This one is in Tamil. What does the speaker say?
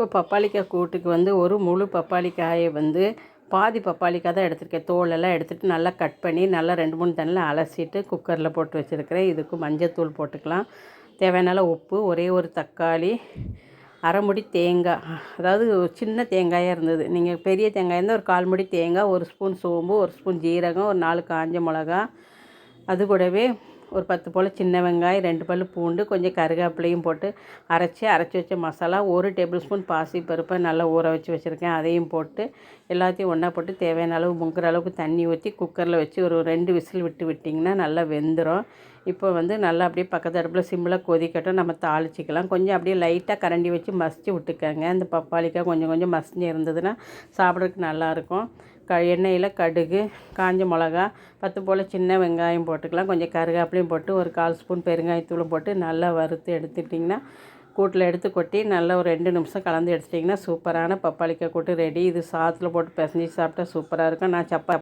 இப்போ பப்பாளிக்காய் கூட்டுக்கு வந்து ஒரு முழு பப்பாளிக்காயை வந்து பாதி பப்பாளிக்காய் தான் எடுத்திருக்கேன். தோலெல்லாம் எடுத்துகிட்டு நல்லா கட் பண்ணி நல்லா ரெண்டு மூணு தண்ணியில் அலசிட்டு குக்கரில் போட்டு வச்சுருக்கிறேன். இதுக்கு மஞ்சத்தூள் போட்டுக்கலாம். தேவையான உப்பு ஒரே ஒரு தக்காளி அரைமுடி தேங்காய். அதாவது சின்ன தேங்காயாக இருந்தது. நீங்கள் பெரிய தேங்காய் இருந்தால் ஒரு கால் முடி தேங்காய் ஒரு ஸ்பூன் சோம்பு ஒரு ஸ்பூன் ஜீரகம் ஒரு நாலு காஞ்ச மிளகா அது கூடவே ஒரு பத்து போல் சின்ன வெங்காயம் ரெண்டு பல் பூண்டு கொஞ்சம் கருவேப்பிலையும் போட்டு அரைச்சி அரைச்சி வச்ச மசாலா ஒரு டேபிள் ஸ்பூன் பாசி பருப்பை நல்லா ஊற வச்சு வச்சுருக்கேன். அதையும் போட்டு எல்லாத்தையும் ஒன்றா போட்டு தேவையான அளவு முங்குற அளவுக்கு தண்ணி ஊற்றி குக்கரில் வச்சு ஒரு ரெண்டு விசில் விட்டு விட்டிங்கன்னா நல்லா வெந்துடும் இப்போ வந்து நல்லா அப்படியே பக்கத்து அடுப்பில் சிம்மில் கொதிக்கட்டும் நம்ம தாளிச்சிக்கலாம். கொஞ்சம் அப்படியே லைட்டாக கரண்டி வச்சு மசிச்சு விட்டுக்கோங்க. அந்த பப்பாளிக்காய் கொஞ்சம் கொஞ்சம் மசிஞ்சு இருந்ததுன்னா சாப்பிட்றதுக்கு நல்லாயிருக்கும். க எண்ணெயில் கடுகு காஞ்ச மிளகா பத்து போல் சின்ன வெங்காயம் போட்டுக்கலாம். கொஞ்சம் கருவேப்பிலையும் போட்டு ஒரு கால் ஸ்பூன் பெருங்காயத்தூளும் போட்டு நல்லா வறுத்து எடுத்துட்டிங்கன்னா கூட்டில் எடுத்து கொட்டி நல்லா ஒரு ரெண்டு நிமிஷம் கலந்து எடுத்துட்டிங்கன்னா சூப்பரான பப்பாளிக்காய் கூட்டு ரெடி. இது சாத்தில் போட்டு பிசஞ்சி சாப்பிட்டா சூப்பராக இருக்கும். நான் சப்பா